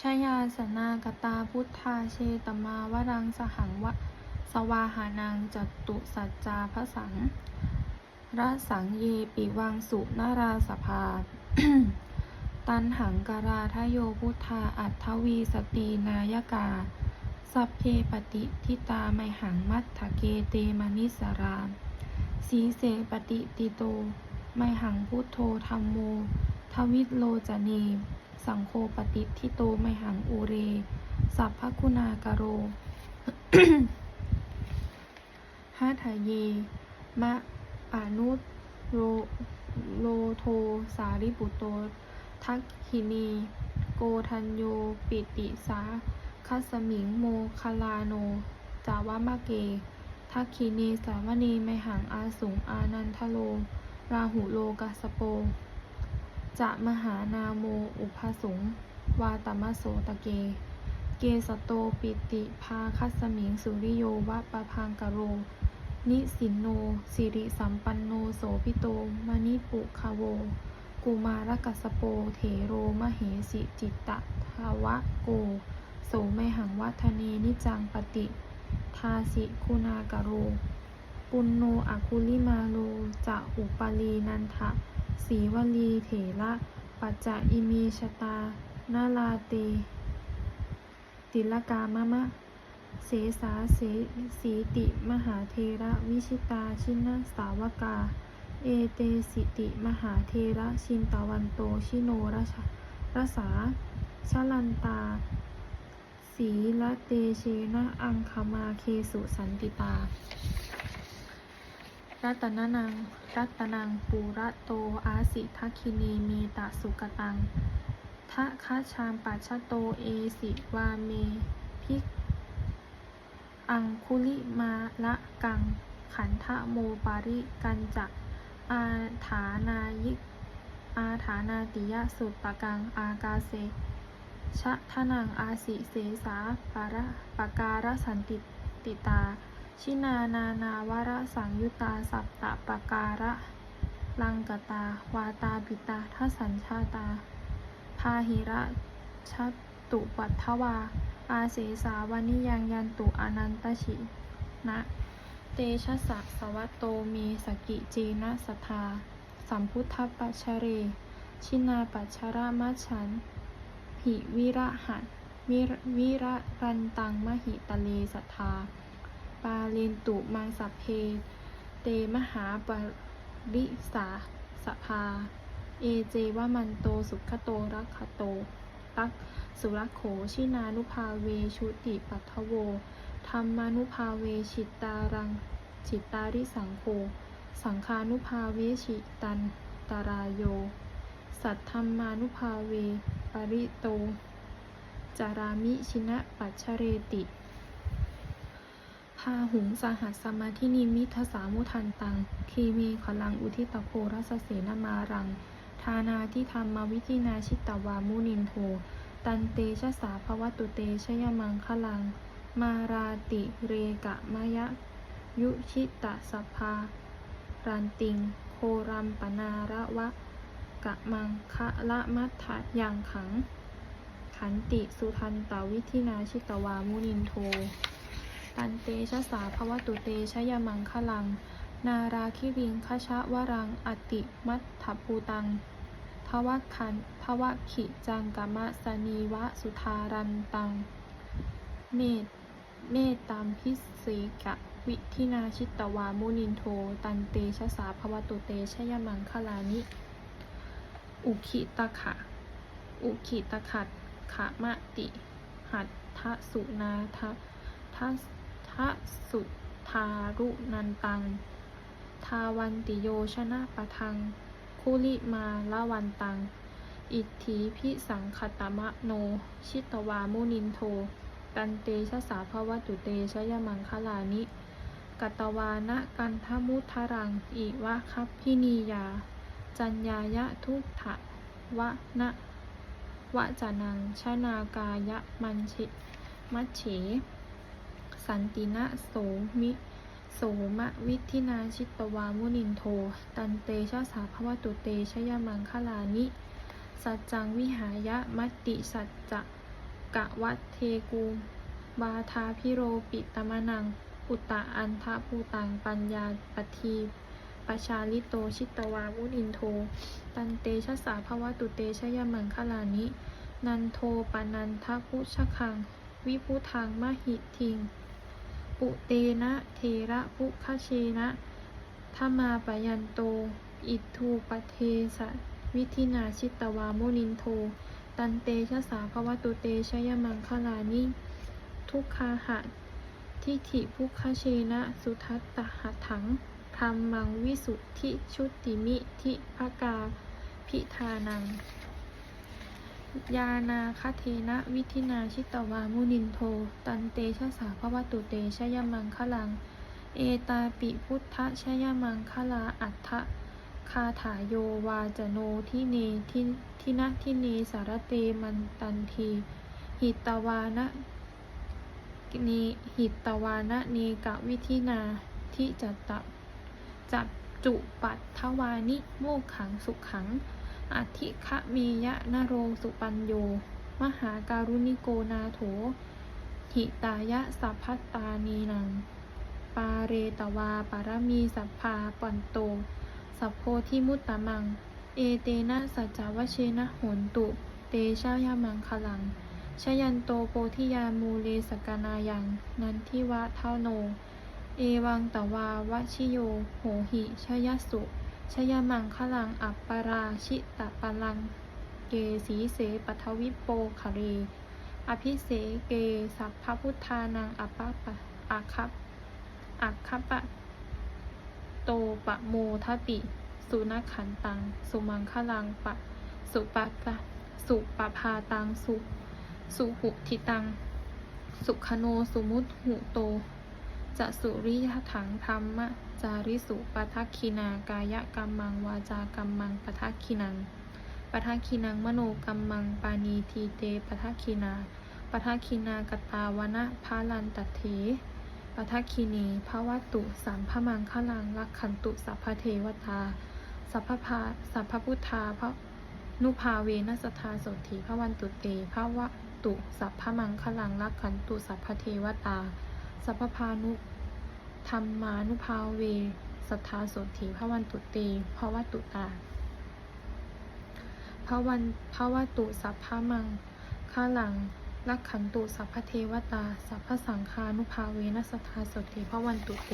ชยาสนากตาพุทธาเชตมาวรังสหังวะสวาหานังจตุสัจจาพระสังระสังเยปิวังสุนาราสภา ตันหังกราทโยพุทธาอัตถวีสตีนายกา สัพเพปฏิทิตาไมหังมัตถเกเตมนิสรามสีเสปฏิติโต ไมหังพุทโธธรรมโม ทวิตโลจเน สังโฆปฏิทิโตไมหังอุเร สัพพคุณากโรหัทะเย มะปานุโรโลโทสาริปุตโต ทักขินี โกทัญโย ปิติสาคัสมิงโมคลาโน จาวามะเก ทักขินีสาวนีไมหังอาสุงอานันทโล ราหุโลกัสโป จะมหานาโมอุปสุง วาตมโสตะเก เกสโตปิติภาคัสมิงสุริโยวะปะพังกะโร นิสินโนสิริสัมปันโนโสพิโตมณิปุคาโว กุมารกัสโปเถโรมเหสิจิตตะทาวะโก โสไมหังวัฒเนนิจังปฏิทาสิคุณากะโร ปุณโนอคุลิมาโลจะอุปลีนันทะ สีวลีเถระปัจจะอิมีชตานาลาเตติลกามะมะ เสสาเสสีติมหาเทระวิชิตาชินสาวกา เอเตสิติมหาเทระชินตาวันโตชิโนรชรสาชลันตา สีละเตเชนะอังคมาเคสุสันติตา รัตนนัง รัตนังปูระโต อาสิทัคินีเมตะสุกตังทะคาชามปัชโต เอสิวาเม พิก อังคุลิมาละกัง ขันทะโมปาริกันจะอาฐานายิก อาฐานาติยสุตตะกัง อากาเซชะทนังอาสิเสสาปาระปะการสันติติตา ชินานานาวระสังยุตาสัปตะปะการะ ลังกตา วาตาปิตาทัสัญชาตา พาหิระชัตตุปัทถวา อาเสสาวานิยังยันตุอนันตชินะ เตชะสะสวัตโตเมสกิจีนะสทา สัมพุทธปัชเร ชินาปัชระมัชัน หิวิระหันวิรวิระรันตังมหิตะเลสัทา ปาเลนตุมังสัพเพ เตมหาปริสาสภา เอเจวมันโตสุขโตรักขโตตักสุรโขชินานุภาเวชุติปัทโวธรรมานุภาเวชิตารังจิตตาริสังโฆสังคานุภาเวชิตันตารายโย สัทธรรมานุภาเว ปริโต จารามิชินะปัชชเรติ พาหุงสหัสสมาธินิมิทสามุทันตังคีเมขลังอุทิตโพรัสเสนมารัง ทานาทิธรรมวิธินาชิตวามุนินโท ตันเตชะสาภวตุเตชยมังคลัง มาราติเรกะมายะ ยุชิตะสภารันติง โครัมปนาระวะ กะมังคะละมัทธะยังขัง ขันติสุทันตวิธินาชิตวามุนินโท ตันเตชะสาภวตุเตชยมังคลัง นาราคิริงคชะวรัง อติมัตถภูตังทวัคคันทวขิจังกมะสนีวะสุธารันตัง เมตเมตตามพิเศกะวิธินาชิตวามุนินโท ตันเตชะสาภวตุเตชยมังคลานิ อุคิตะขะ อุคิตะขัดขะมะติ หัตทะสุนาทะทัส ทะสุทารุนันตัง ทาวันติโยชนะปะทัง คุลิมาละวันตัง อิทธิพิสังคตมะโน ชิตวามุนินโท ตันเตชะสาภวตุเตชยมังคลานิ กัตวานะกันทมุทรัง อิวะคัพพินียา จัญญายะทุกถะวะนะวะจานังชนากายะมันชิมัชเฉ สันตินะโสมิโสมะวิธินาชิตวามุนินโท ตันเตชะสาภวตุเตชยมังคลานิ สัจจังวิหายะมัติสัจจะกะวัตเทกูบาทาพิโรปิตมะนัง อุตตะอันทะภูตังปัญญาปทีปชาลิโตชิตวาวุนินโท ตันเตชะสาภวตุเตชยมังคลานิ นันโทปานันทะพุชคัง วิพุทังมหิทิง ปุเตนะเทระพุคเชนะทมาปยันโต อิทูปเทสะวิธินาชิตวามุนินโท ตันเตชะสาภวตุเตชะยมังคลานิ ทุกคาหะทิฏฐิพุคเชนะ สุทัตตหัตถังธรรมังวิสุทธิชุติมิทิภกาพิธานัง ยานาคเทนะวิธินาชิตวามุนินโท ตันเตชะสาภวตุเตชะยมังคลัง เอตาปิพุทธชยมังคลาอัฏฐคาถาโยวาจโนทิเนทิทินะทิเนสารเตมันตันที หิตวานะเนหิตวานะเนกะวิธินาทิจัตตะจับจุปัตถวานิโมกขังสุขขัง อธิคะเมยะนโรสุปัญโย มหาการุณิโกนาโถ หิตายะสัพพตานีนัง ปาเรตวาปารมีสัพพาปันโต สัพโพธิมุตตะมัง เอเตนะสัจจวเชนะโหนตุ เตชะยามังคลัง ชยันโตโปธิยามูเลสกนายัง นันทิวะเท่าโน เอวังตวาวชิโย โหหิชยสุ ชยมังคลังอัปปราชิตะปลัง เกสีเสปทวิปโปคะเร อภิเสเกสัพพพุทธานังอัปปะปะอาคัปอาคัปปะ โตปะโมทติ สุนักขันตัง สุมังคลังปะ สุปะปะสุปะพาตัง สุ สุหุทิตัง สุขโนสุมุตหุโต จะสุริยถังธรรมะจาริสุปทักคินากายกรรมังวาจากรรมังปทักคินังปทักคินังมโนกรรมังปานีทีเตปทักคินาปทักคินากตาวนะพาลันตเถปทักคินีภวตุสัมภมังคลังลักขันตุสัพพเทวตาสัพพพาสัพพพุทธาพระนุภาเวนัสทธาโสถีพระวันตุเตภวตุสัพพมังคลังลักขันตุสัพพเทวตา สัพพานุธรรมานุภาเว สัทธาโสถีพระวันตุเตภวตุตาพระวันพระวัตุสัพพมังข้าหลังลักขันตุสัพพเทวตา สัพพสังคานุภาเวนัสทธาสถีพระวันตุเต